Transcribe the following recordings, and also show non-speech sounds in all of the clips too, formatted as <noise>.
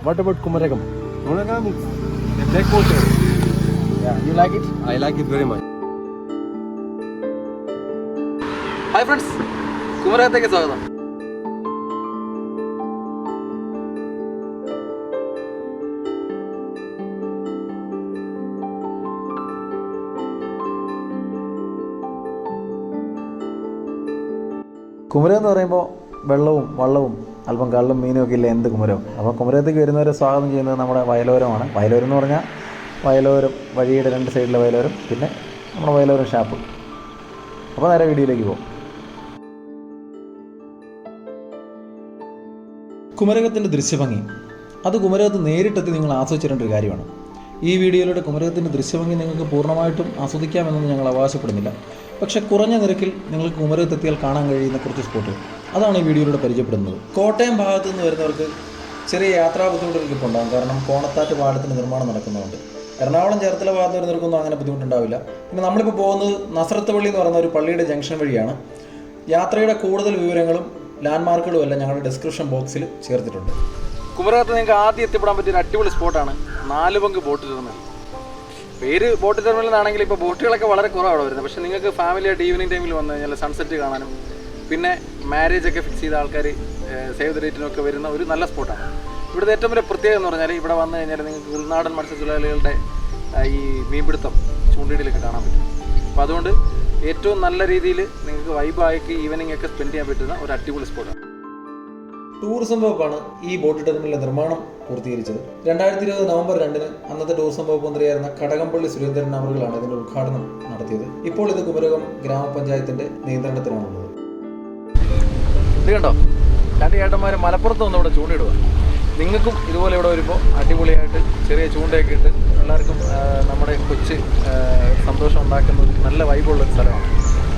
What about Kumaragam? Kumaragam is a backwater. Yeah, you like it? I like it very much. Hi hi friends കുമരകത്തേക്ക് സ്വാഗതം കുമരം എന്ന് പറയുമ്പോൾ വെള്ളവും വള്ളവും അല്പം കള്ളും മീനും ഒക്കെ ഇല്ല? എന്ത് കുമരവും അപ്പോൾ കുമരകത്തേക്ക് വരുന്നവരെ സ്വാഗതം ചെയ്യുന്നത് നമ്മുടെ വയലോരമാണ്. വയലോരം എന്ന് പറഞ്ഞാൽ വയലോരം വഴിയുടെ രണ്ട് സൈഡിലെ വയലോരം പിന്നെ നമ്മുടെ വയലോരം ഷാപ്പ്. അപ്പോൾ നേരെ വീഡിയോയിലേക്ക് പോകും. കുമരകത്തിന്റെ ദൃശ്യഭംഗി. അത് കുമരകത്ത് നേരിട്ടെത്തി നിങ്ങൾ ആസ്വദിച്ചിരേണ്ട ഒരു കാര്യമാണ്. ഈ വീഡിയോയിലൂടെ കുമരകത്തിന്റെ ദൃശ്യഭംഗി നിങ്ങൾക്ക് പൂർണമായിട്ടും ആസ്വദിക്കാമെന്നൊന്നും ഞങ്ങൾ അവകാശപ്പെടുന്നില്ല. പക്ഷേ കുറഞ്ഞ നിരക്കിൽ നിങ്ങൾക്ക് കുമരകത്തെത്തിയാൽ കാണാൻ കഴിയുന്ന കുറച്ച് സ്പോട്ടുകൾ അതാണ് ഈ വീഡിയോയിലൂടെ പരിചയപ്പെടുന്നത്. കോട്ടയം ഭാഗത്തു നിന്ന് വരുന്നവർക്ക് ചെറിയ യാത്രാ ബുദ്ധിമുട്ടുകൾക്ക് ഇപ്പോൾ ഉണ്ടാകും കാരണം കോണത്താറ്റ് പാലത്തിന്റെ നിർമ്മാണം നടക്കുന്നുണ്ട് എറണാകുളം ചേർത്തല ഭാഗത്ത് വരുന്നവർക്കൊന്നും അങ്ങനെ ബുദ്ധിമുട്ടുണ്ടാവില്ല. പിന്നെ നമ്മളിപ്പോൾ പോകുന്നത് നസ്രത്ത് പള്ളി എന്ന് പറയുന്ന ഒരു പള്ളിയുടെ ജംഗ്ഷൻ വഴിയാണ്. യാത്രയുടെ കൂടുതൽ വിവരങ്ങളും ലാൻഡ്മാർക്കുകളും എല്ലാം ഞങ്ങളുടെ ഡിസ്ക്രിപ്ഷൻ ബോക്സിൽ ചേർത്തിട്ടുണ്ട്. കുമരകത്ത് നിങ്ങൾക്ക് ആദ്യം എത്തിപ്പെടാൻ പറ്റിയ ഒരു അടിപൊളി സ്പോട്ടാണ്. നാല് പങ്ക് ബോട്ട് ടെർമിനൽ. പേര് ബോട്ട് ടെർമിനൽ ആണെങ്കിൽ ഇപ്പോൾ ബോട്ടുകളൊക്കെ വളരെ കുറവാണ് വരുന്നത്. പക്ഷേ നിങ്ങൾക്ക് ഫാമിലി ആയിട്ട് ഈവനിങ് ടൈമിൽ വന്നു കഴിഞ്ഞാൽ സൺസെറ്റ് കാണാനും പിന്നെ മാരേജ് ഒക്കെ ഫിക്സ് ചെയ്ത ആൾക്കാർ സേവ് ദ ഡേറ്റിനൊക്കെ വരുന്ന ഒരു നല്ല സ്പോട്ടാണ്. ഇവിടുത്തെ ഏറ്റവും വലിയ പ്രത്യേകത എന്ന് പറഞ്ഞാൽ ഇവിടെ വന്നു കഴിഞ്ഞാൽ നിങ്ങൾക്ക് ഉൾനാടൻ മത്സ്യത്തൊഴിലാളികളുടെ ഈ മീൻപിടുത്തം ചൂണ്ടയിലൊക്കെ കാണാൻ പറ്റും. അപ്പോൾ അതുകൊണ്ട് ഏറ്റവും നല്ല രീതിയിൽ നിങ്ങൾക്ക് വൈബായിട്ട് ഈവനിങ് ഒക്കെ സ്പെൻഡ് ചെയ്യാൻ പറ്റുന്ന ഒരു അടിപൊളി സ്പോട്ടാണ്. ടൂറിസം വകുപ്പാണ് ഈ ബോട്ട് ടെർമിനലിന്റെ നിർമ്മാണം പൂർത്തീകരിച്ചത്. രണ്ടായിരത്തി ഇരുപത് നവംബർ രണ്ടിന് അന്നത്തെ ടൂറിസം വകുപ്പ് മന്ത്രിയായിരുന്ന കടകംപള്ളി സുരേന്ദ്രൻ അവറുകളാണ് ഇതിന്റെ ഉദ്ഘാടനം നടത്തിയത്. ഇപ്പോൾ ഇത് കുമരകം ഗ്രാമപഞ്ചായത്തിന്റെ നിയന്ത്രണത്തിലാണുള്ളത്. ഇത് കണ്ടോ? രണ്ട് ചേട്ടന്മാർ മലപ്പുറത്ത് വന്ന് ഇവിടെ ചൂണ്ടിടുക നിങ്ങൾക്കും ഇതുപോലെ ഇവിടെ വരുമ്പോൾ അടിപൊളിയായിട്ട് ചെറിയ ചൂണ്ടയൊക്കെ ഇട്ട് എല്ലാവർക്കും നമ്മുടെ കൊച്ച് സന്തോഷം ഉണ്ടാക്കുന്ന ഒരു നല്ല വൈബുള്ള സ്ഥലമാണ്.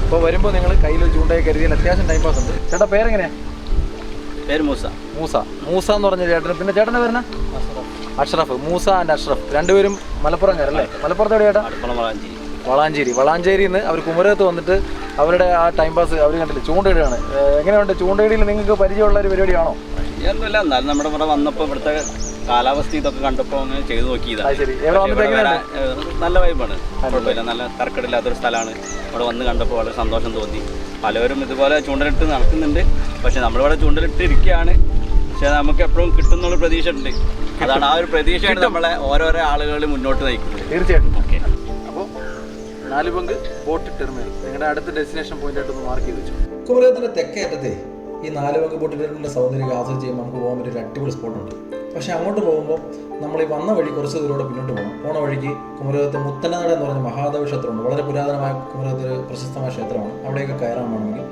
അപ്പോൾ വരുമ്പോൾ നിങ്ങൾ കയ്യിൽ ചൂണ്ടയൊക്കെ കരുതിയാൽ അത്യാവശ്യം ടൈം പാസ് ഉണ്ട്. ചേട്ടാ പേരെങ്ങനെയാ? പേര് മൂസ. മൂസ. മൂസ എന്ന് പറഞ്ഞ ചേട്ടന് പിന്നെ ചേട്ടന്റെ പേരെന്നാ അഷ്റഫ്. മൂസ ആൻഡ് അഷ്റഫ്. രണ്ടുപേരും മലപ്പുറംകാരല്ലേ? മലപ്പുറത്ത് എവിടെ ചേട്ടാ? വളാഞ്ചേരി. വളാഞ്ചേരി. വളാഞ്ചേരിയിൽ നിന്ന് അവർ കുമരകത്ത് വന്നിട്ട് അവരുടെ ആ ടൈം പാസ് അവർ കണ്ടില്ല? ചൂണ്ടയിടുകയാണ്. എങ്ങനെയുണ്ട്? ചൂണ്ടയിടിയിൽ നിങ്ങൾക്ക് പരിചയമുള്ള ഒരു പരിപാടിയാണോ? എന്നാലും നമ്മുടെ ഇവിടെ വന്നപ്പോൾ ഇവിടുത്തെ കാലാവസ്ഥ ഇതൊക്കെ കണ്ടപ്പോൾ അങ്ങനെ ചെയ്തു നോക്കിയതാണ് നല്ല വൈബാണ്. കുഴപ്പമില്ല. നല്ല തർക്കടില്ലാത്തൊരു സ്ഥലമാണ്. ഇവിടെ വന്ന് കണ്ടപ്പോൾ വളരെ സന്തോഷം തോന്നി. പലവരും ഇതുപോലെ ചൂണ്ടലിട്ട് നടക്കുന്നുണ്ട്. പക്ഷെ നമ്മളിവിടെ ചൂണ്ടലിട്ടിരിക്കുകയാണ്. പക്ഷെ നമുക്ക് എപ്പോഴും കിട്ടുന്നുള്ള പ്രതീക്ഷ ഉണ്ട് അതാണ് ആ ഒരു പ്രതീക്ഷയാണ് നമ്മളെ ഓരോരോ ആളുകൾ മുന്നോട്ട് നയിക്കുന്നത്. തീർച്ചയായിട്ടും. ഓക്കെ. അപ്പോൾ നാല് പങ്ക് ബോട്ട് ടെർമിനൽ നിങ്ങളുടെ അടുത്ത ഡെസ്റ്റിനേഷൻ പോയിന്റ് ആയിട്ട് ഒന്ന് മാർക്ക് ചെയ്ത് വെച്ചു. കുമരകത്തിന്റെ തെക്കേ അറ്റത്തെ ഈ നാല് പങ്ക് ബോട്ട് ടെർമിനലിന്റെ സൗന്ദര്യം ആസ്വദിച്ച് ചെയ്യുമ്പോൾ നമുക്ക് പോകാൻ പറ്റിയ ഒരു അടിപൊളി സ്പോട്ടുണ്ട് പക്ഷെ അങ്ങോട്ട് പോകുമ്പോൾ നമ്മൾ ഈ വന്ന വഴി കുറച്ച് ദൂരോടെ പിന്നോട്ട് പോകണം. പോണ വഴിക്ക് കുമരകത്ത് മുത്തനാട് എന്ന് പറഞ്ഞ മഹാദേവ ക്ഷേത്രമുണ്ട്. വളരെ പുരാതനമായ കുമരകത്തിൽ പ്രശസ്തമായ ക്ഷേത്രമാണ്. അവിടെയൊക്കെ കയറാൻ വേണമെങ്കിൽ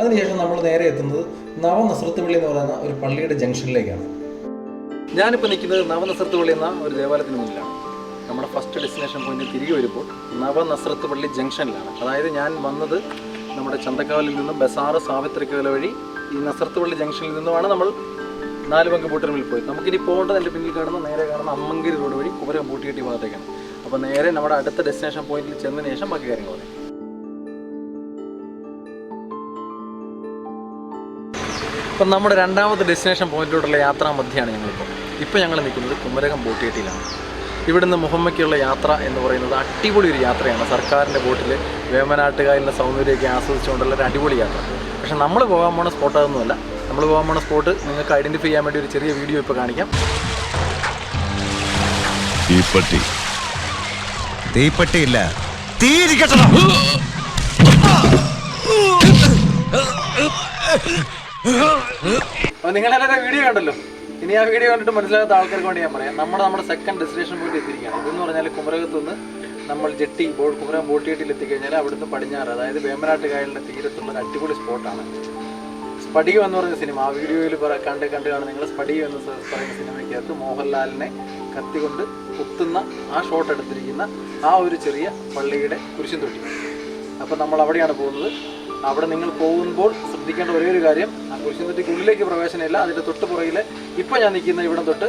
അതിനുശേഷം നമ്മൾ നേരെ എത്തുന്നത് നവനസ്രത്ത് പള്ളി എന്ന് പറയുന്ന ഒരു പള്ളിയുടെ ജംഗ്ഷനിലേക്കാണ്. ഞാനിപ്പോൾ നിൽക്കുന്നത് നവനസ്രത്ത് പള്ളി എന്ന ഒരു ദേവാലയത്തിന് മുന്നിലാണ്. നമ്മുടെ ഫസ്റ്റ് ഡെസ്റ്റിനേഷൻ പോയിന്റ് തിരികെ വരുമ്പോൾ നവനസ്രത്ത് പള്ളി ജംഗ്ഷനിലാണ്. അതായത് ഞാൻ വന്നത് നമ്മുടെ ചന്തക്കാവിൽ നിന്നും ബസാറ് സാവിത്രിക്കവല വഴി ഈ നസർത്ത് പള്ളി ജംഗ്ഷനിൽ നിന്നുമാണ് നമ്മൾ നാല് പങ്ക് ബോട്ടിൽ പോയി നമുക്കിനി പോകേണ്ടത് എന്റെ പിന്നിൽ കാണുന്ന നേരെ കാണുന്ന അമ്മങ്കിരി റോഡ് വഴി കുമരം ബൂട്ടിയെട്ടി ഭാഗത്തേക്കാണ്. അപ്പോൾ നേരെ നമ്മുടെ അടുത്ത ഡെസ്റ്റിനേഷൻ പോയിന്റിൽ ചെന്നതിന് ശേഷം ബാക്കി കാര്യങ്ങൾ പറയാം. ഇപ്പം നമ്മുടെ രണ്ടാമത്തെ ഡെസ്റ്റിനേഷൻ പോയിന്റിലോട്ടുള്ള യാത്രാ മധ്യയാണ് ഞങ്ങളിപ്പോൾ. ഇപ്പോൾ ഞങ്ങൾ നിൽക്കുന്നത് കുമരകം ബോട്ടിയെട്ടിയിലാണ് ഇവിടുന്ന് മുഹമ്മയ്ക്കുള്ള യാത്ര എന്ന് പറയുന്നത് അടിപൊളി ഒരു യാത്രയാണ്. സർക്കാരിന്റെ ബോട്ടിൽ വേമനാട്ടുകായലിന്റെ സൗന്ദര്യമൊക്കെ ആസ്വദിച്ചുകൊണ്ടുള്ള ഒരു അടിപൊളി യാത്ര. പക്ഷേ നമ്മൾ പോകാൻ പോണ സ്പോട്ട് അതൊന്നുമല്ല. നമ്മൾ പോകാൻ പോണ സ്പോട്ട് നിങ്ങൾക്ക് ഐഡന്റിഫൈ ചെയ്യാൻ വേണ്ടി ഒരു ചെറിയ വീഡിയോ ഇപ്പോൾ കാണിക്കാം. തീപ്പെട്ടി. തീപ്പെട്ടിയില്ല. തീരിക്കട്ടണം അപ്പോൾ നിങ്ങളെല്ലാവരും വീഡിയോ കണ്ടല്ലോ. ഇനി ആ വീഡിയോ കണ്ടിട്ട് മനസ്സിലാകാത്ത ആൾക്കാർക്ക് വേണ്ടി ഞാൻ പറയാം. നമ്മുടെ നമ്മുടെ സെക്കൻഡ് ഡെസ്റ്റിനേഷൻ പോയിട്ട് എത്തിയിരിക്കുകയാണ്. ഇതെന്ന് പറഞ്ഞാൽ കുമരകത്ത് നിന്ന് നമ്മൾ ജെട്ടി ബോൾ കുമരകം ബോട്ടിയെട്ടിൽ എത്തിക്കഴിഞ്ഞാൽ അവിടുന്ന് പടിഞ്ഞാറ് അതായത് വേമ്പനാട്ട് കായലിന്റെ തീരത്തുള്ള ഒരു അടിപൊളി സ്പോട്ടാണ് സ്പടികം എന്ന് പറഞ്ഞ സിനിമ ആ വീഡിയോയിൽ കണ്ട് കണ്ട് കാണുന്ന നിങ്ങൾ സ്പടികം എന്ന് പറയുന്ന പറയുന്ന സിനിമയ്ക്കകത്ത് മോഹൻലാലിനെ കത്തിക്കൊണ്ട് കുത്തുന്ന ആ ഷോട്ട് എടുത്തിരിക്കുന്ന ആ ഒരു ചെറിയ പള്ളിയുടെ കുരിശും തൊട്ടി. അപ്പോൾ നമ്മൾ അവിടെയാണ് പോകുന്നത്. അവിടെ നിങ്ങൾ പോകുമ്പോൾ ശ്രദ്ധിക്കേണ്ട ഒരേ ഒരു കാര്യം ആ കുരിശും തൊട്ടിക്ക് ഉള്ളിലേക്ക് പ്രവേശനമില്ല അതിന്റെ തൊട്ട് പുറകിൽ ഇപ്പോൾ ഞാൻ നിൽക്കുന്ന ഇവിടം തൊട്ട്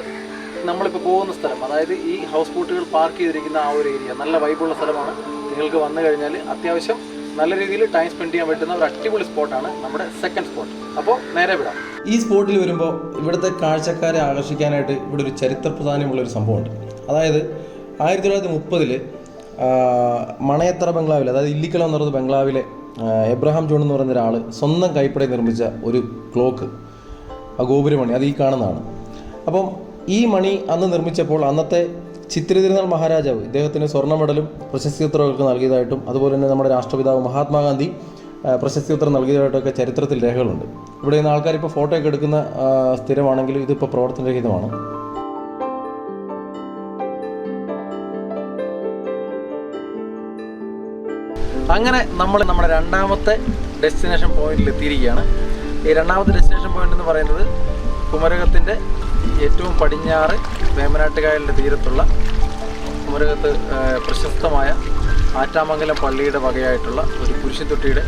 നമ്മളിപ്പോൾ പോകുന്ന സ്ഥലം അതായത് ഈ ഹൗസ് ബോട്ടുകൾ പാർക്ക് ചെയ്തിരിക്കുന്ന ആ ഒരു ഏരിയ നല്ല വൈബുള്ള സ്ഥലമാണ്. നിങ്ങൾക്ക് വന്നു കഴിഞ്ഞാൽ അത്യാവശ്യം നല്ല രീതിയിൽ ടൈം സ്പെൻഡ് ചെയ്യാൻ പറ്റുന്ന ഒരു അടിപൊളി സ്പോട്ടാണ് നമ്മുടെ സെക്കൻഡ് സ്പോട്ട് അപ്പോൾ നേരെ വിടാം. ഈ സ്പോട്ടിൽ വരുമ്പോൾ ഇവിടുത്തെ കാഴ്ചക്കാരെ ആകർഷിക്കാനായിട്ട് ഇവിടെ ഒരു ചരിത്ര പ്രാധാന്യമുള്ള ഒരു സംഭവമുണ്ട്. അതായത് ആയിരത്തി തൊള്ളായിരത്തി മുപ്പതിൽ മണയത്തറ ബംഗ്ലാവിൽ അതായത് ഇല്ലിക്കളം എന്ന് പറയുന്ന ബംഗ്ലാവിലെ എബ്രഹാം ജോൺ എന്ന് പറയുന്ന ഒരാൾ സ്വന്തം കൈപ്പടയിൽ നിർമ്മിച്ച ഒരു ക്ലോക്ക് ആ ഗോപുരമണി അത് ഈ കാണുന്നതാണ്. അപ്പം ഈ മണി അന്ന് നിർമ്മിച്ചപ്പോൾ അന്നത്തെ ചിത്ര തിരുനാൾ മഹാരാജാവ് ഇദ്ദേഹത്തിന് സ്വർണ മെഡലും പ്രശസ്തി ഉത്തരവുകൾക്ക് നൽകിയതായിട്ടും അതുപോലെ തന്നെ നമ്മുടെ രാഷ്ട്രപിതാവ് മഹാത്മാഗാന്ധി പ്രശസ്തി ഉത്തരം നൽകിയതായിട്ടൊക്കെ ചരിത്രത്തിൽ രേഖകളുണ്ട്. ഇവിടെ നിന്ന് ആൾക്കാർ ഇപ്പോൾ ഫോട്ടോ ഒക്കെ എടുക്കുന്ന സ്ഥിരമാണെങ്കിലും ഇതിപ്പോൾ പ്രവർത്തനരഹിതമാണ്. അങ്ങനെ നമ്മൾ നമ്മുടെ രണ്ടാമത്തെ ഡെസ്റ്റിനേഷൻ പോയിന്റിൽ എത്തിയിരിക്കുകയാണ്. ഈ രണ്ടാമത്തെ ഡെസ്റ്റിനേഷൻ പോയിന്റ് എന്ന് പറയുന്നത് കുമരകത്തിന്റെ ഏറ്റവും പടിഞ്ഞാറ് വേമനാട്ടുകായലിന്റെ തീരത്തുള്ള കുമരകത്ത് പ്രശസ്തമായ ആറ്റാമംഗലം പള്ളിയുടെ വകയായിട്ടുള്ള ഒരു കുരിശിത്തൊട്ടിയുടെ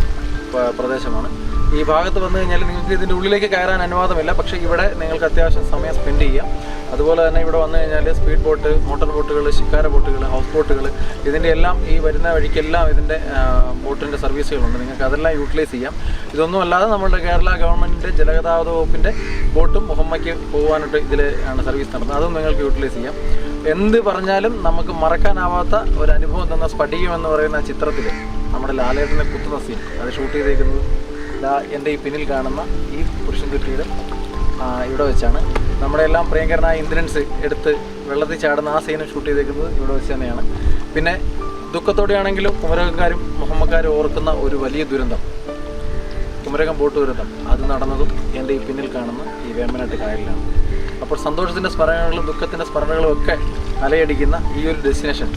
പ്രദേശമാണ്. ഈ ഭാഗത്ത് വന്നു കഴിഞ്ഞാൽ നിങ്ങൾക്ക് ഇതിന്റെ ഉള്ളിലേക്ക് കയറാൻ അനുവാദമില്ല. പക്ഷേ ഇവിടെ നിങ്ങൾക്ക് അത്യാവശ്യം സമയം സ്പെൻഡ് ചെയ്യാം. അതുപോലെ തന്നെ ഇവിടെ വന്നു കഴിഞ്ഞാൽ സ്പീഡ് ബോട്ട് മോട്ടോർ ബോട്ടുകൾ ശിക്കാര ബോട്ടുകൾ ഹൗസ് ബോട്ടുകൾ ഇതിന്റെ എല്ലാം ഈ വരുന്ന വഴിക്കെല്ലാം ഇതിന്റെ ബോട്ടിന്റെ സർവീസുകളുണ്ട് നിങ്ങൾക്ക് അതെല്ലാം യൂട്ടിലൈസ് ചെയ്യാം. ഇതൊന്നും അല്ലാതെ നമ്മുടെ കേരള ഗവൺമെന്റിന്റെ ജലഗതാഗത വകുപ്പിന്റെ ബോട്ടും മുഹമ്മയ്ക്ക് പോകാനായിട്ട് ഇതിൽ ആണ് സർവീസ് നടത്തുന്നത്. അതും നിങ്ങൾക്ക് യൂട്ടിലൈസ് ചെയ്യാം. എന്ത് പറഞ്ഞാലും നമുക്ക് മറക്കാനാവാത്ത ഒരു അനുഭവം തന്ന സ്ഫടികം എന്ന് പറയുന്ന ചിത്രത്തിൽ നമ്മുടെ ലാലേട്ടനെ കുത്തുന്ന സീൻ അത് ഷൂട്ട് ചെയ്തേക്കുന്നത് എന്റെ ഈ പിന്നിൽ കാണുന്ന ഈ പുരുഷൻ കുറ്റിയുടെ ആ, ഇവിടെ വെച്ചാണ്. നമ്മുടെ എല്ലാം പ്രിയങ്കരനായ ഇന്ദ്രൻസ് എടുത്ത് വെള്ളത്തിൽ ചാടുന്ന ആ സീനും ഷൂട്ട് ചെയ്തേക്കുന്നത് ഇവിടെ വെച്ച് തന്നെയാണ്. പിന്നെ ദുഃഖത്തോടെയാണെങ്കിലും കുമരകക്കാരും മുഹമ്മക്കാരും ഓർക്കുന്ന ഒരു വലിയ ദുരന്തം. കുമരകം ബോട്ട് ദുരന്തം. അത് നടന്നതും എന്റെ ഈ പിന്നിൽ കാണുന്ന ഈ വേമ്പനാട്ട് കായലിലാണ്. അപ്പോൾ സന്തോഷത്തിന്റെ സ്മരണകളും ദുഃഖത്തിന്റെ സ്മരണകളും ഒക്കെ അലയടിക്കുന്ന ഈ ഒരു ഡെസ്റ്റിനേഷൻ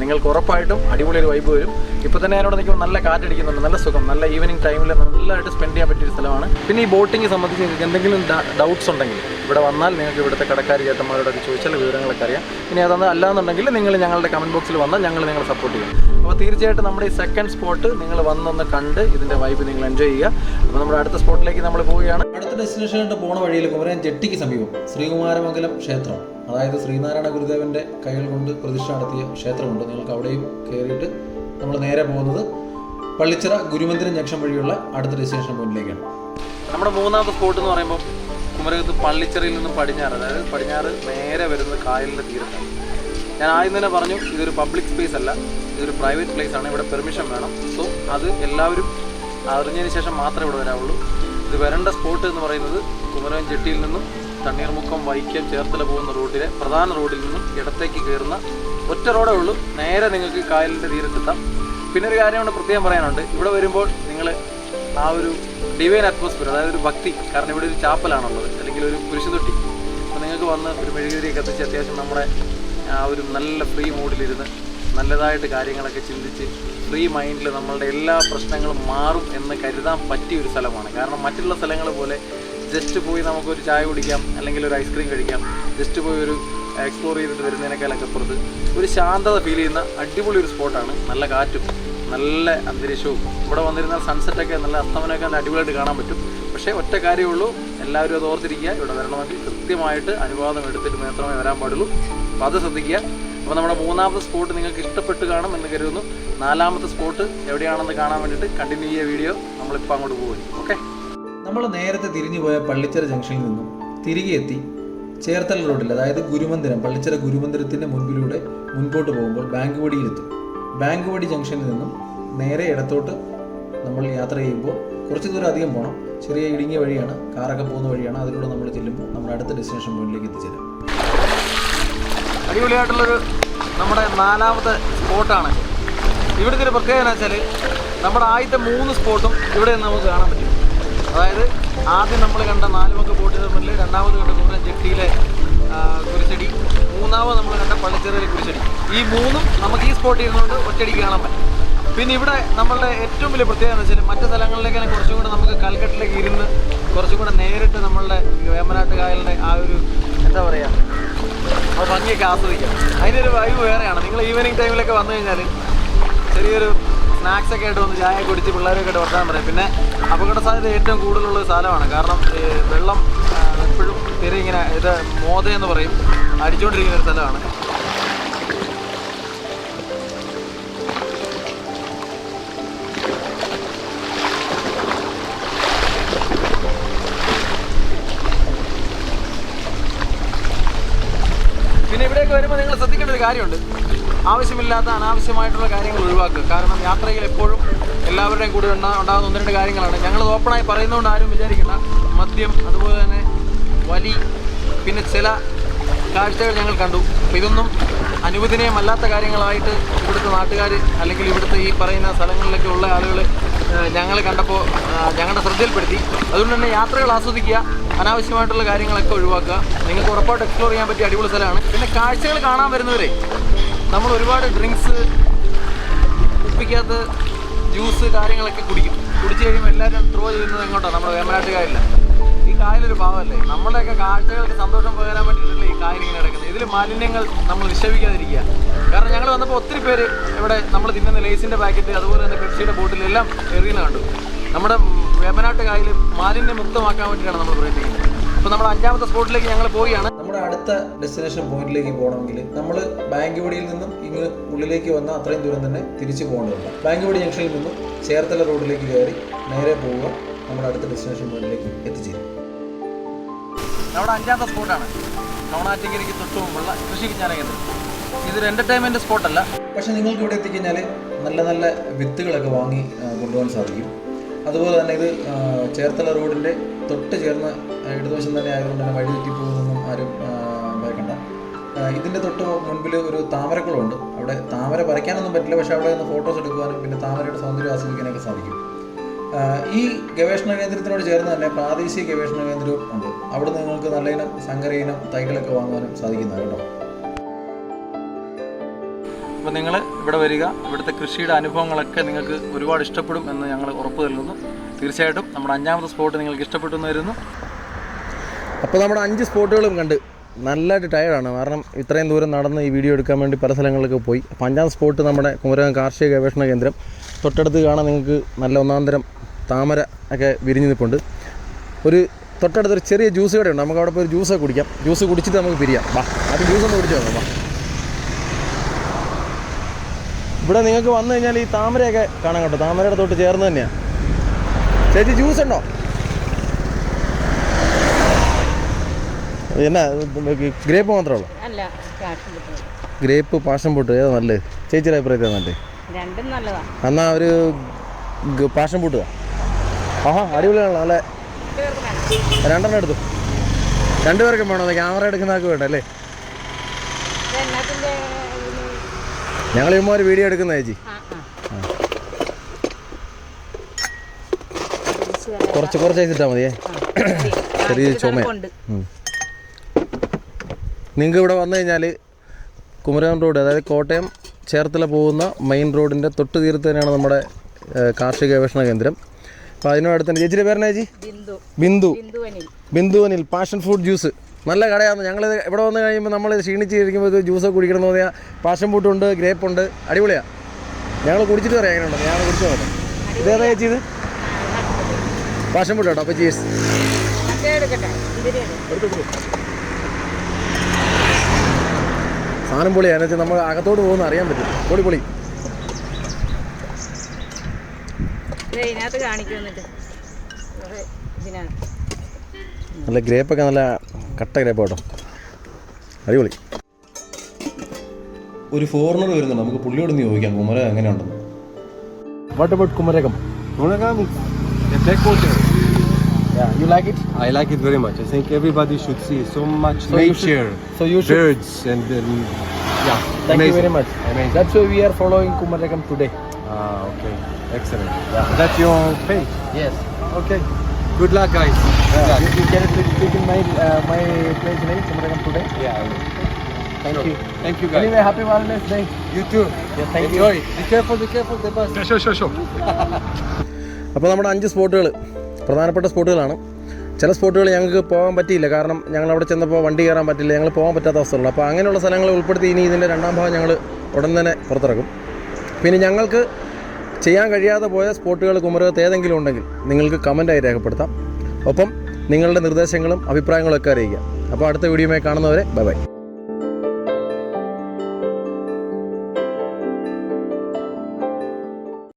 നിങ്ങൾക്ക് ഉറപ്പായിട്ടും അടിപൊളി ഒരു വൈബ് വരും. ഇപ്പോൾ തന്നെ ഞാനിവിടെ നിൽക്കുമ്പോൾ നല്ല കാറ്റടിക്കുന്നുണ്ട് നല്ല സുഖം നല്ല ഈവനിങ് ടൈമിൽ നല്ലതായിട്ട് സ്പെൻഡ് ചെയ്യാൻ പറ്റിയ സ്ഥലമാണ്. പിന്നെ ഈ ബോട്ടിംഗ് സംബന്ധിച്ച് നിങ്ങൾക്ക് എന്തെങ്കിലും ഡൗട്ട്സ് ഉണ്ടെങ്കിൽ ഇവിടെ വന്നാൽ നിങ്ങൾക്ക് ഇവിടുത്തെ കടക്കാർ ചേട്ടന്മാരോടൊക്കെ ചോദിച്ചാൽ വിവരങ്ങളൊക്കെ അറിയാം. ഇനി അതൊന്ന് അല്ലാന്നുണ്ടെങ്കിൽ നിങ്ങൾ ഞങ്ങളുടെ കമന്റ് ബോക്സിൽ വന്നാൽ ഞങ്ങൾ നിങ്ങളെ സപ്പോർട്ട് ചെയ്യും. അപ്പോൾ തീർച്ചയായിട്ടും നമ്മുടെ ഈ സെക്കൻഡ് സ്പോട്ട് നിങ്ങൾ വന്നൊന്ന് കണ്ട് ഇതിന്റെ വൈബ് നിങ്ങൾ എൻജോയ് ചെയ്യുക. അപ്പോൾ നമ്മുടെ അടുത്ത സ്പോട്ടിലേക്ക് നമ്മൾ പോവുകയാണ്. അടുത്ത ഡെസ്റ്റിനേഷനായിട്ട് പോണ വഴിയിൽ കുമരൻ ജെട്ടിക്ക് സമീപം ശ്രീകുമാരമംഗലം ക്ഷേത്രം. അതായത് ശ്രീനാരായണ ഗുരുദേവന്റെ കൈകൾ കൊണ്ട് പ്രതിഷ്ഠ നടത്തിയ ക്ഷേത്രമുണ്ട്. നിങ്ങൾക്ക് അവിടെയും കയറിയിട്ട് നമ്മൾ നേരെ പോകുന്നത് പള്ളിച്ചിറ ഗുരുമന്ദിരം ജംഗ്ഷൻ വഴിയുള്ള അടുത്ത ഡെസ്റ്റിനേഷൻ പോയിന്റിലേക്കാണ്. നമ്മുടെ മൂന്നാമത്തെ സ്പോട്ട് എന്ന് പറയുമ്പോൾ കുമരകത്ത് പള്ളിച്ചിറയിൽ നിന്നും പടിഞ്ഞാറ് അതായത് പടിഞ്ഞാറ് നേരെ വരുന്നത് കായലിന്റെ തീരത്താണ്. ഞാൻ ആദ്യം തന്നെ പറഞ്ഞു ഇതൊരു പബ്ലിക് സ്പേസ് അല്ല. ഇതൊരു പ്രൈവറ്റ് പ്ലേസ് ആണ്. ഇവിടെ പെർമിഷൻ വേണം. സോ അത് എല്ലാവരും അറിഞ്ഞതിന് ശേഷം മാത്രമേ ഇവിടെ വരാവുള്ളൂ. ഇത് വരേണ്ട സ്പോട്ട് എന്ന് പറയുന്നത് കുമരകം ജെട്ടിയിൽ നിന്നും തണ്ണീർമുക്കം വൈക്കം ചേർത്തല പോകുന്ന റോഡിലെ പ്രധാന റോഡിൽ നിന്നും ഇടത്തേക്ക് കയറുന്ന ഒറ്റ റോഡേ ഉള്ളൂ. നേരെ നിങ്ങൾക്ക് കായലിന്റെ തീരത്തെത്താം. പിന്നെ ഒരു കാര്യം കൊണ്ട് പ്രത്യേകം പറയാനുണ്ട്. ഇവിടെ വരുമ്പോൾ നിങ്ങൾ ആ ഒരു ഡിവൈൻ അറ്റ്മോസ്ഫിയർ അതായത് ഒരു ഭക്തി കാരണം ഇവിടെ ഒരു ചാപ്പലാണുള്ളത് അല്ലെങ്കിൽ ഒരു കുരിശുതൊട്ടി. അപ്പോൾ നിങ്ങൾക്ക് വന്ന് ഒരു മെഴുകുതിരി കത്തിച്ച് അത്യാവശ്യം നമ്മുടെ ആ ഒരു നല്ല ഫ്രീ മൂഡിലിരുന്ന് നല്ലതായിട്ട് കാര്യങ്ങളൊക്കെ ചിന്തിച്ച് ഫ്രീ മൈൻഡിൽ നമ്മളുടെ എല്ലാ പ്രശ്നങ്ങളും മാറും എന്ന് കരുതാൻ പറ്റിയ ഒരു സ്ഥലമാണ്. കാരണം മറ്റുള്ള സ്ഥലങ്ങൾ പോലെ ജസ്റ്റ് പോയി നമുക്കൊരു ചായ കുടിക്കാം അല്ലെങ്കിൽ ഒരു ഐസ്ക്രീം കഴിക്കാം ജസ്റ്റ് പോയി ഒരു എക്സ്പ്ലോർ ചെയ്തിട്ട് വരുന്നതിനേക്കാളൊക്കെ അപ്പുറത്ത് ഒരു ശാന്തത ഫീൽ ചെയ്യുന്ന അടിപൊളി ഒരു സ്പോട്ടാണ് നല്ല കാറ്റും നല്ല അന്തരീക്ഷവും. ഇവിടെ വന്നിരുന്നാൽ സൺസെറ്റൊക്കെ നല്ല അസ്തമനമൊക്കെ നല്ല അടിപൊളിയായിട്ട് കാണാൻ പറ്റും. പക്ഷേ ഒറ്റ കാര്യമേ ഉള്ളൂ എല്ലാവരും അത് ഓർത്തിരിക്കുക. ഇവിടെ വരണമെങ്കിൽ കൃത്യമായിട്ട് അനുവാദം എടുത്തിട്ട് മാത്രമേ വരാൻ പാടുള്ളൂ. അപ്പോൾ അത് ശ്രദ്ധിക്കുക. അപ്പോൾ നമ്മുടെ മൂന്നാമത്തെ സ്പോട്ട് നിങ്ങൾക്ക് ഇഷ്ടപ്പെട്ട് കാണും എന്ന് കരുതുന്നു. നാലാമത്തെ സ്പോട്ട് എവിടെയാണെന്ന് കാണാൻ വേണ്ടിയിട്ട് കണ്ടിന്യൂ ചെയ്യുക വീഡിയോ നമ്മളിപ്പോൾ അങ്ങോട്ട് പോകും ഓക്കെ നമ്മൾ നേരത്തെ തിരിഞ്ഞു പോയ പള്ളിച്ചിറ ജംഗ്ഷനിൽ നിന്നും തിരികെ എത്തി ചേർത്തല റോഡിൽ അതായത് ഗുരുമന്ദിരം പള്ളിച്ചിറ ഗുരുമന്ദിരത്തിന്റെ മുൻപിലൂടെ മുൻപോട്ട് പോകുമ്പോൾ ബാങ്ക് വടിയിലെത്തും ബാങ്ക് വടി ജംഗ്ഷനിൽ നിന്നും നേരെ ഇടത്തോട്ട് നമ്മൾ യാത്ര ചെയ്യുമ്പോൾ കുറച്ച് ദൂരം അധികം പോകണം ചെറിയ ഇടുങ്ങിയ വഴിയാണ് കാറൊക്കെ പോകുന്ന വഴിയാണ്. അതിലൂടെ നമ്മൾ ചെല്ലുമ്പോൾ നമ്മുടെ അടുത്ത ഡെസ്റ്റിനേഷൻ പോയിന്റിലേക്ക് എത്തിച്ചേരും. അടിപൊളിയായിട്ടുള്ളൊരു നമ്മുടെ നാലാമത്തെ സ്പോട്ടാണ്. ഇവിടുത്തെ ഒരു പ്രത്യേകത എന്ന് വെച്ചാൽ നമ്മുടെ ആദ്യത്തെ മൂന്ന് സ്പോട്ടും ഇവിടെ നിന്ന് നമുക്ക് കാണാൻ പറ്റും. അതായത് ആദ്യം നമ്മൾ കണ്ട നാലുമക്ക് ബോട്ട് മുന്നിൽ രണ്ടാമത് കണ്ട കുമരൻ ജെട്ടിയിലെ കുരിശടി മൂന്നാമത് നമ്മൾ കണ്ട പള്ളിച്ചെറിയിലെ കുരിശടി. ഈ മൂന്നും നമുക്ക് ഈ സ്പോട്ടിൽ ഇരുന്നുകൊണ്ട് ഒറ്റയടിക്ക് കാണാൻ പറ്റും. പിന്നെ ഇവിടെ നമ്മളുടെ ഏറ്റവും വലിയ പ്രത്യേകത എന്ന് വെച്ചാൽ മറ്റു സ്ഥലങ്ങളിലേക്കാണ് കുറച്ചും കൂടെ നമുക്ക് കൽക്കട്ടിലേക്ക് ഇരുന്ന് കുറച്ചും കൂടെ നേരിട്ട് നമ്മളുടെ വേമ്പനാട്ട് കായലിന്റെ ആ ഒരു എന്താ പറയുക ആ ഭംഗിയൊക്കെ ആസ്വദിക്കാം. അതിന്റെ ഒരു വൈബ് വേറെയാണ്. നിങ്ങൾ ഈവനിങ് ടൈമിലൊക്കെ വന്നു കഴിഞ്ഞാൽ ചെറിയൊരു സ്നാക്സ് ഒക്കെ ആയിട്ട് വന്ന് ചായ കുടിച്ച് പിള്ളേരൊക്കെ ആയിട്ട് വർത്താൻ പറയും. പിന്നെ അപകട സാധ്യത ഏറ്റവും കൂടുതലുള്ള സ്ഥലമാണ്. കാരണം വെള്ളം എപ്പോഴും തിര ഇങ്ങനെ ഇത് മോത എന്ന് പറയും. അടിച്ചുകൊണ്ടിരിക്കുന്ന ഒരു സ്ഥലമാണ്. ഒരു കാര്യമുണ്ട്. ആവശ്യമില്ലാത്ത അനാവശ്യമായിട്ടുള്ള കാര്യങ്ങൾ ഒഴിവാക്കുക. കാരണം യാത്രയിൽ എപ്പോഴും എല്ലാവരുടെയും കൂടെ ഉണ്ടാ ഉണ്ടാകുന്ന ഒന്ന് രണ്ട് കാര്യങ്ങളാണ്. ഞങ്ങൾ ഓപ്പണായി പറയുന്നതുകൊണ്ട് ആരും വിചാരിക്കണ്ട. മദ്യം അതുപോലെ തന്നെ വലി പിന്നെ ചില കാഴ്ചകൾ ഞങ്ങൾ കണ്ടു. അപ്പോൾ ഇതൊന്നും അനുവദനീയമല്ലാത്ത കാര്യങ്ങളായിട്ട് ഇവിടുത്തെ നാട്ടുകാർ അല്ലെങ്കിൽ ഇവിടുത്തെ ഈ പറയുന്ന സ്ഥലങ്ങളിലൊക്കെ ഉള്ള ആളുകൾ ഞങ്ങൾ കണ്ടപ്പോൾ ഞങ്ങളുടെ ശ്രദ്ധയിൽപ്പെടുത്തി. അതുകൊണ്ട് തന്നെ യാത്രകൾ ആസ്വദിക്കുക അനാവശ്യമായിട്ടുള്ള കാര്യങ്ങളൊക്കെ ഒഴിവാക്കുക. നിങ്ങൾക്ക് ഉറപ്പായിട്ട് എക്സ്പ്ലോർ ചെയ്യാൻ പറ്റിയ അടിപൊളി സ്ഥലമാണ്. പിന്നെ കാഴ്ചകൾ കാണാൻ വരുന്നവരെ നമ്മൾ ഒരുപാട് ഡ്രിങ്ക്സ് കുപ്പിക്കകത്ത് ജ്യൂസ് കാര്യങ്ങളൊക്കെ കുടിക്കും. കുടിച്ചു കഴിയുമ്പോൾ എല്ലാവരും ത്രോ ചെയ്യുന്നത് എങ്ങോട്ടാണ് നമ്മുടെ വേമനാട്ട് കായലില്ല ഈ കായലൊരു ഭാവമല്ലേ നമ്മുടെയൊക്കെ കാഴ്ചകൾക്ക് സന്തോഷം പകരാൻ വേണ്ടിയിട്ടുള്ള ഈ കായൽ ഇങ്ങനെ കിടക്കുന്നത് ഇതിൽ മാലിന്യങ്ങൾ നമ്മൾ നിക്ഷേപിക്കാതിരിക്കുക. കാരണം ഞങ്ങൾ വന്നപ്പോൾ ഒത്തിരി പേര് ഇവിടെ നമ്മൾ തിന്നുന്ന ലേസിന്റെ പാക്കറ്റ് അതുപോലെ തന്നെ പെപ്സിയുടെ ബോട്ടിലെല്ലാം എറിയുന്ന കണ്ടു. നമ്മുടെ വേമനാട്ട് കായൽ മാലിന്യമുക്തമാക്കാൻ വേണ്ടിയിട്ടാണ് നമ്മൾ പ്രയത്നിക്കുന്നത് അപ്പോൾ നമ്മൾ അഞ്ചാമത്തെ സ്പോട്ടിലേക്ക് ഞങ്ങൾ പോവുകയാണ്. നമ്മുടെ അടുത്ത ഡെസ്റ്റിനേഷൻ പോയിന്റിലേക്ക് പോകണമെങ്കിൽ നമ്മൾ ബാങ്കുവടിയിൽ നിന്നും ഇങ്ങ് ഉള്ളിലേക്ക് വന്ന അത്രയും ദൂരം തന്നെ തിരിച്ചു പോകേണ്ടതുണ്ട്. ബാങ്കുവടി ജംഗ്ഷനിൽ നിന്നും ചേർത്തല റോഡിലേക്ക് കയറി നേരെ പോവുക. നമ്മുടെ അടുത്ത ഡെസ്റ്റിനേഷൻ പോയിന്റിലേക്ക് എത്തിച്ചേരും. നമ്മുടെ അഞ്ചാമത്തെ സ്പോട്ടാണ്. ടൗണാറ്റിക്കരിക്ക് തൊട്ട് മുമ്പുള്ള കൃഷി വിജ്ഞാന കേന്ദ്രം. ഇതൊരു എന്റർടൈൻമെന്റ് സ്പോട്ടല്ല പക്ഷേ നിങ്ങൾക്ക് ഇവിടെ എത്തിക്കഴിഞ്ഞാൽ നല്ല നല്ല വിത്തുകളൊക്കെ വാങ്ങി കൊണ്ടുപോകാൻ സാധിക്കും. അതുപോലെ തന്നെ ഇത് ചേർത്തല റോഡിന്റെ തൊട്ട് ചേർന്ന് ഇടതുവശം തന്നെ ആയതുകൊണ്ട് തന്നെ വഴി തെറ്റി പോകുന്നൊന്നും ആരും ഭയക്കണ്ട. ഇതിന്റെ തൊട്ട് മുൻപിൽ ഒരു താമരക്കുളമുണ്ട്. അവിടെ താമര പറിക്കാനൊന്നും പറ്റില്ല. പക്ഷേ അവിടെ നിന്ന് ഫോട്ടോസ് എടുക്കുവാനും പിന്നെ താമരയുടെ സൗന്ദര്യം ആസ്വദിക്കാനൊക്കെ സാധിക്കും. ഈ ഗവേഷണ കേന്ദ്രത്തിനോട് ചേർന്ന് തന്നെ പ്രാദേശിക ഗവേഷണ കേന്ദ്രവും ഉണ്ട്. അവിടെ നിങ്ങൾക്ക് നല്ല ഇനം സങ്കര ഇനം തൈകളൊക്കെ വാങ്ങാനും സാധിക്കുന്നതാണ് കേട്ടോ. അപ്പോൾ നിങ്ങൾ ഇവിടെ വരിക. ഇവിടുത്തെ കൃഷിയുടെ അനുഭവങ്ങളൊക്കെ നിങ്ങൾക്ക് ഒരുപാട് ഇഷ്ടപ്പെടും എന്ന് ഞങ്ങൾ ഉറപ്പ് നൽകുന്നു. തീർച്ചയായിട്ടും നമ്മുടെ അഞ്ചാമത്തെ സ്പോട്ട് നിങ്ങൾക്ക് ഇഷ്ടപ്പെട്ടു എന്ന് വരുന്നു. അപ്പോൾ നമ്മുടെ അഞ്ച് സ്പോട്ടുകളും കണ്ട് നല്ലതായിട്ട് ടയർഡാണ് കാരണം ഇത്രയും ദൂരം നടന്ന് ഈ വീഡിയോ എടുക്കാൻ വേണ്ടി പല സ്ഥലങ്ങളിലൊക്കെ പോയി. അപ്പോൾ അഞ്ചാം സ്പോട്ട് നമ്മുടെ കുമരകം കാർഷിക ഗവേഷണ കേന്ദ്രം. തൊട്ടടുത്ത് കാണാൻ നിങ്ങൾക്ക് നല്ല ഒന്നാന്തരം താമര ഒക്കെ വിരിഞ്ഞു നിൽപ്പുണ്ട്. ഒരു തൊട്ടടുത്തൊരു ചെറിയ ജ്യൂസ് കടയുണ്ട് നമുക്ക് അവിടെ പോയി ഒരു ജ്യൂസൊക്കെ കുടിക്കാം. ജ്യൂസ് കുടിച്ചിട്ട് നമുക്ക് പിരിയാം. വാ അത് ജ്യൂസ് ഒന്ന് കുടിച്ചു നോക്കാം വാ. ഇവിടെ നിങ്ങൾക്ക് വന്നു കഴിഞ്ഞാൽ ഈ താമരയൊക്കെ കാണാൻ കേട്ടോ. താമരയുടെ തൊട്ട് ചേർന്ന് തന്നെയാണ് ചേച്ചി ജ്യൂസ് ഉണ്ടോ? എന്നാ ഗ്രേപ്പ് മാത്രമേ ഉള്ളൂ? ഗ്രേപ്പ് പാഷൻ പൊട്ട് ഏതാ നല്ലത്? ചേച്ചിയുടെ അഭിപ്രായത്തിൽ നല്ലതാ? എന്നാ ഒരു പാഷൻ പൂട്ടുക. ആഹാ അടിപൊളിയാണല്ലോ അല്ലേ രണ്ടെണ്ണം എടുത്തു. രണ്ടുപേർക്കും വേണോ ക്യാമറ എടുക്കുന്ന ആൾക്ക് വേണ്ട അല്ലേ? ഞങ്ങൾ ഇമ്മ ഒരു വീഡിയോ എടുക്കുന്ന ചേച്ചി. കുറച്ച് കുറച്ച് ചെയ്തിട്ടാ മതിയേ ചെറിയ ചുമ. നിങ്ങൾക്ക് ഇവിടെ വന്നു കഴിഞ്ഞാൽ കുമരകം റോഡ് അതായത് കോട്ടയം ചേർത്തല പോകുന്ന മെയിൻ റോഡിന്റെ തൊട്ട് തീരത്ത് തന്നെയാണ് നമ്മുടെ കാർഷിക ഗവേഷണ കേന്ദ്രം. അപ്പോൾ അതിനോടടുത്ത് തന്നെ ചേച്ചിയുടെ പേരെന്നാ ചേച്ചി? ബിന്ദു. ബിന്ദു. അനിൽ ബിന്ദുവനിൽ പാഷൻ ഫ്രൂട്ട് ജ്യൂസ് നല്ല കടയാണ് ഞങ്ങൾ ഇവിടെ വന്ന് കഴിയുമ്പോൾ നമ്മൾ ക്ഷീണിച്ച് ഇരിക്കുമ്പോൾ ജ്യൂസ് കുടിക്കണം എന്ന് പറഞ്ഞാൽ പാഷൻ ഫ്രൂട്ടുണ്ട് ഗ്രേപ്പ് ഉണ്ട് അടിപൊളിയാണ് ഞങ്ങൾ കുടിച്ചിട്ട് പറയാം എങ്ങനെയുണ്ട് ഞങ്ങൾ കുടിച്ചു പറയാം ഇതേതാ ചേച്ചി ഇത്? പാഷൻ ഫ്രൂട്ട് കേട്ടോ അപ്പോൾ ചീസ് എടുക്കട്ടെ? സാധനം പൊളിയാണ് വെച്ചാൽ നമ്മൾ അകത്തോട്ട് പോകുന്ന അറിയാൻ പറ്റും. പൊളി പൊളി. നല്ല ഗ്രേപ്പൊക്കെ നല്ല കട്ട ഗ്രേപ്പ് കേട്ടോ അടിപൊളി. ഒരു ഫോറിനർ വരുന്നുണ്ട്. നമുക്ക് പുള്ളിയോട് ഒന്ന് ചോദിക്കാം. കുമരകം എങ്ങനെയുണ്ടെന്ന്. What about Kumarakam Monogam, the backwater. You like it I like it very much. I think everybody should see so much So you should- nature, so you should- birds, and um, yeah. Thank amazing. you very much. Amazing. That's why we are following Kumarakam today. Ah, okay. Excellent. That's your page. Yes. Okay. Good luck, guys. Good luck. You, you can speak in my uh, my place name Kumarakam today. Yeah. I will. Thank Sure. you. Thank you, guys. Anyway, happy Valentine's Day. You too. Yeah, thank Enjoy. Be careful. Be careful. The bus. Yeah, sure, sure, sure. <laughs> <laughs> അപ്പോൾ നമ്മുടെ അഞ്ച് സ്പോട്ടുകൾ പ്രധാനപ്പെട്ട സ്പോട്ടുകളാണ്. ചില സ്പോട്ടുകൾ ഞങ്ങൾക്ക് പോകാൻ പറ്റിയില്ല. കാരണം ഞങ്ങൾ അവിടെ ചെന്നപ്പോൾ വണ്ടി കയറാൻ പറ്റില്ല ഞങ്ങൾ പോകാൻ പറ്റാത്ത അവസ്ഥയുള്ളൂ. അപ്പോൾ അങ്ങനെയുള്ള സ്ഥലങ്ങൾ ഉൾപ്പെടുത്തി ഇനി ഇതിന്റെ രണ്ടാം ഭാഗം ഞങ്ങൾ ഉടൻ തന്നെ പുറത്തിറക്കും. പിന്നെ ഞങ്ങൾക്ക് ചെയ്യാൻ കഴിയാതെ പോയ സ്പോട്ടുകൾ കുമരകത്ത് ഏതെങ്കിലും ഉണ്ടെങ്കിൽ നിങ്ങൾക്ക് കമന്റായി രേഖപ്പെടുത്താം. ഒപ്പം നിങ്ങളുടെ നിർദ്ദേശങ്ങളും അഭിപ്രായങ്ങളും ഒക്കെ അറിയിക്കുക. അപ്പോൾ അടുത്ത വീഡിയോയുമായി കാണുന്നവരെ ബൈ ബൈ.